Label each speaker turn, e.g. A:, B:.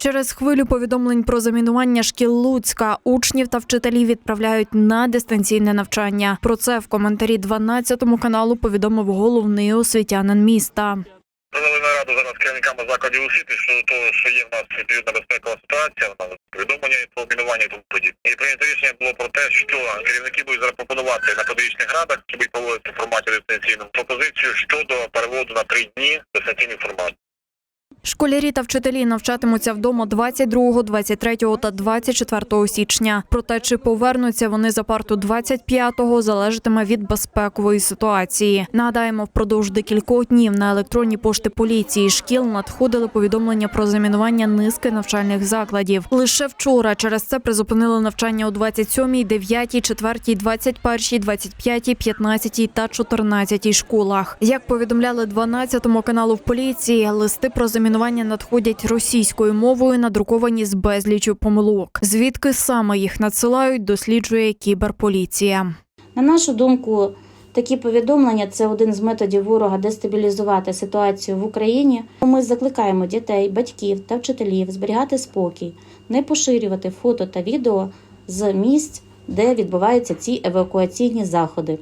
A: Через хвилю повідомлень про замінування шкіл Луцька учнів та вчителів відправляють на дистанційне навчання. Про це в коментарі 12 каналу повідомив головний освітянин міста.
B: Провели нараду зараз з керівниками закладів освіти щодо того, що є в нас відповідна безпекова ситуація, в нас повідомлення про мінування і тому подібне. І прийнято рішення було про те, що керівники будуть зараз пропонувати на педагогічних радах, які будуть проводити в форматі дистанційному, пропозицію щодо переводу на три дні дистанційний формат.
A: Школярі та вчителі навчатимуться вдома 22, 23 та 24 січня. Проте чи повернуться вони за парту 25-го, залежатиме від безпекової ситуації. Нагадаємо, впродовж декількох днів на електронні пошти поліції шкіл надходили повідомлення про замінування низки навчальних закладів. Лише вчора через це призупинили навчання у 27-й, 9-й, 4-й, 21-й, 25-й, 15-й та 14-й школах. Як повідомляли 12-му каналу в поліції, листи про замінування надходять російською мовою, надруковані з безлічю помилок. Звідки саме їх надсилають, досліджує кіберполіція.
C: На нашу думку, такі повідомлення це один з методів ворога дестабілізувати ситуацію в Україні. Ми закликаємо дітей, батьків та вчителів зберігати спокій, не поширювати фото та відео з місць, де відбуваються ці евакуаційні заходи.